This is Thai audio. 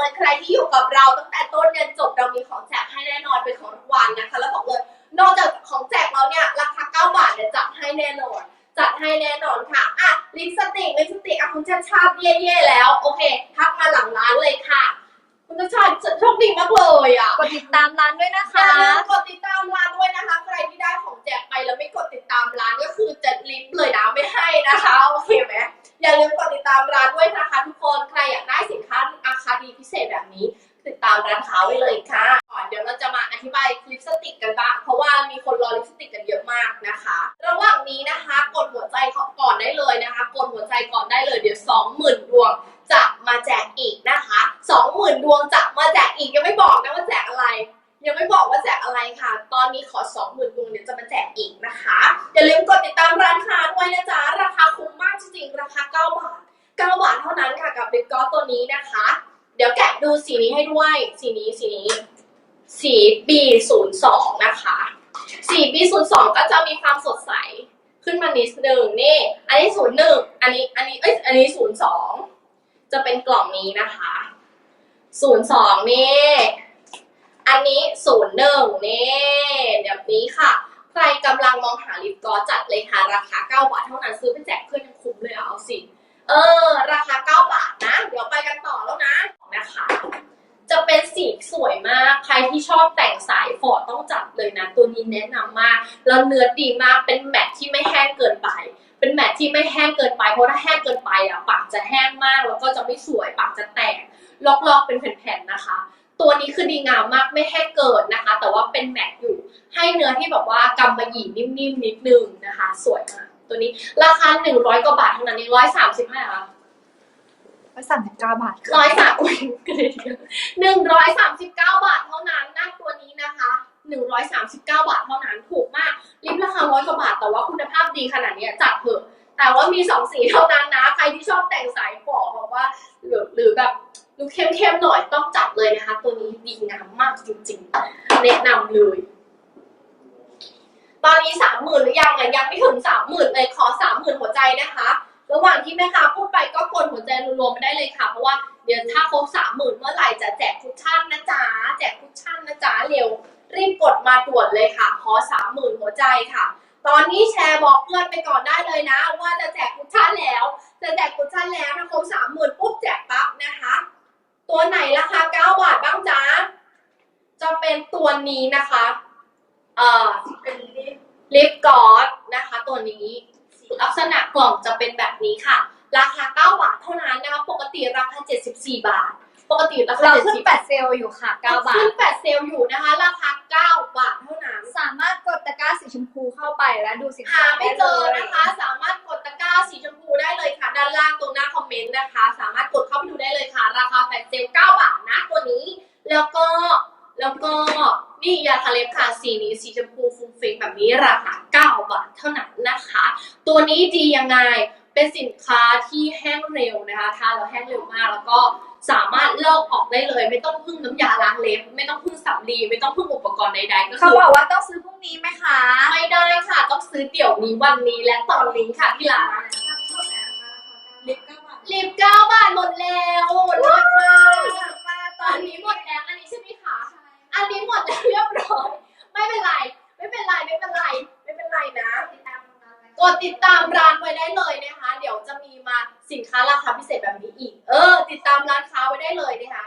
เลยใครที่อยู่กับเราตั้งแต่ต้นยันจบเรามีของแจกให้แน่นอนเป็นของรางวัลนะคะ แล้วบอกเลยนอกจากของแจกแล้วเนี่ยราคา 9 บาทเนี่ยจัดให้แน่นอน จัดให้แน่นอนค่ะอะลิปสติกลิปสติกอะคุณชาติชาติเย่ๆแล้วโอเคทักมาหลังร้านเลยค่ะ คุณชาติชาติโชคดีมากเลยอะกดติดตามร้านด้วยนะอย่าคะลืมกดติดตามร้านด้วยนะคะ ใครที่ได้ของ นี้ ติดตามร้านเขาไว้เลยค่ะก่อนเดี๋ยวเราจะมาอธิบายลิปสติกกันบ้าง เพราะว่ามีคนรอลิปสติกกันเยอะมากนะคะ ระหว่างนี้นะคะ กดหัวใจก่อนได้เลยนะคะ กดหัวใจก่อนได้เลยเดี๋ยวสองหมื่นดวงจะมาแจกอีกนะคะสองหมื่นดวงจะมาแจกอีกยังไม่บอกนะว่าแจกอะไรยังไม่บอกว่าแจกอะไรค่ะ ตอนนี้ขอสองหมื่นดวงเดี๋ยวจะมาแจกอีกนะคะ อย่าลืมกดติดตามร้านค้าด้วยนะจ๊ะ ราคาคุ้มมากจริงๆ ราคา 9 บาท 9 บาทเท่านั้นค่ะกับลิปกลอสตัวนี้นะคะ เดี๋ยวแกะ ดูสีนี้ให้ด้วย สีนี้สีนี้ สี B02 นะคะ สี B02 ก็จะมีความสดใสขึ้นมานิดนึงนี่ อันนี้ 01 อันนี้ อันนี้ เอ้ย อันนี้ 02 จะเป็นกล่องนี้นะคะ 02 นี่ อันนี้ศูนย์หนึ่งนี่แบบนี้ค่ะใครกำลังมองหาลิปกลอสจัดเลยค่ะ ราคา 9 บาทเท่านั้นซื้อไปแจกเพื่อนยังคุ้มเลยเอาสิ เออ ราคา 9 บาทนะ เดี๋ยวไปกันต่อแล้วนะนะคะ จะเป็น สีสวยมาก ใครที่ชอบแต่งสายฟอดต้องจัดเลยนะ ตัวนี้แนะนำมาก แล้วเนื้อดีมาก เป็นแมทที่ไม่แห้งเกินไป เป็นแมทที่ไม่แห้งเกินไป เพราะถ้าแห้งเกินไปอะปากจะแห้งมาก แล้วก็จะไม่สวย ปากจะแตก ลอกๆ เป็นแผ่นๆ นะคะ ตัวนี้คือดีงามมาก ไม่แห้งเกินนะคะ แต่ว่าเป็นแมทอยู่ ให้เนื้อที่แบบว่ากำมะหยี่นิ่มๆ นิดนึงนะคะ สวยมาก ตัวนี้ ราคา 100 กว่าบาทเท่านั้นเอง130ให้เหร อร้อยสามสิบเก้าบาทร้อยสามอุ้ยกระเด็นหนึ่งร้อยสามสิบเก้าบาทเท่านั้นหน้าตัวนี้นะคะหนึ่งร้อยสามสิบเก้าบาทเท่านั้นถูกมากลิปราคาร้อยกว่าบาท แต่ว่าคุณภาพดีขนาดนี้จัดเถอะแต่ว่ามีสองสีเท่านั้นนะ ใครที่ชอบแต่งสายฝอบอกว่าหรือหรือแบบดูเข้มๆหน่อยต้องจัดเลยนะคะ ตัวนี้ดีงามมากจริงๆ แนะนำเลยตอนนี้สามหมื่นหรือยังอะยังไม่ถึงสามหมื่นเลยขอสามหมื่นหัวใจนะคะ ระหว่างที่แม่ค้าพูดไปก็กดหัวใจรวมๆไปได้เลยค่ะ เพราะว่าเดี๋ยวถ้าครบสามหมื่นเมื่อไหร่จะแจกคุชชั่นนะจ๊ะแจกคุชชั่นนะจ๊ะเร็ว รีบกดมาด่วนเลยค่ะ ขอสามหมื่นหัวใจค่ะ ตอนนี้แชร์บอกเพื่อนไปก่อนได้เลยนะ ว่าจะแจกคุชชั่นแล้ว จะแจกคุชชั่นแล้วถ้าครบสามหมื่นปุ๊บแจกปั๊บนะคะ ตัวไหนราคาเก้าบาทบ้างจ๊ะจะเป็นตัวนี้นะคะ เอ่อลิปกอสนะคะตัว กษณะกล่องจะเป็นแบบนี้ค่ะ ราคา 9 บาทเท่านั้นนะคะ ปกติราคา 74 บาท ปกติราคาเราขึ้น74แปดเซลล์อยู่ค่ะเก้าบาท ขึ้นแปดเซลล์อยู่นะคะ ราคา 9 บาทเท่านั้น สามารถกดตะกร้าสีชมพูเข้าไปแล้วดูสินหาค้าไม่เจอได้ลยนะคะ สามารถกดตะกร้าสีชมพูได้เลยค่ะ ด้านล่างตรงหน้าคอมเมนต์นะคะ สามารถกดเข้าไปดูได้เลยค่ะ ราคาแปดเซลล์9บาทนะตัวนี้ แล้วก็แล้วก็นี่ยาทาเล็บค่ะสีนี้สีชมพูฟุ้งฟิ้งแบบนี้ราคา 9 บาทเท่านั้นนะคะ ตัวนี้ดียังไงเป็นสินค้าที่แห้งเร็วนะคะทาแล้วแห้งเร็วมากแล้วก็สามารถลอกออกได้เลย ไม่ต้องพึ่งน้ำยาล้างเล็บ ไม่ต้องพึ่งสำลีไม่ต้องพึ่งอุปกรณ์ใดๆก็เขาคือบอกว่าต้องซื้อพรุ่งนี้ไหมคะไม่ได้ค่ะ ต้องซื้อเดี๋ยวนี้วันนี้และตอนนี้ค่ะที่ร้านลิปเก้าบาทลิปเก้าบาทหมดแล้วเลิศมากตอนนี้หมดแล้วอันนี้ใช่ไหมคะอันนี้หมดแล้วเรียบร้อย ไม่เป็นไร ไม่เป็นไรไม่เป็นไรไม่เป็นไร นะ กดติดตามร้านไว้ได้เลยนะคะ เดี๋ยวจะมีมาสินค้าราคาพิเศษแบบนี้อีก เออ ติดตามร้านค้าไว้ได้เลยนะคะ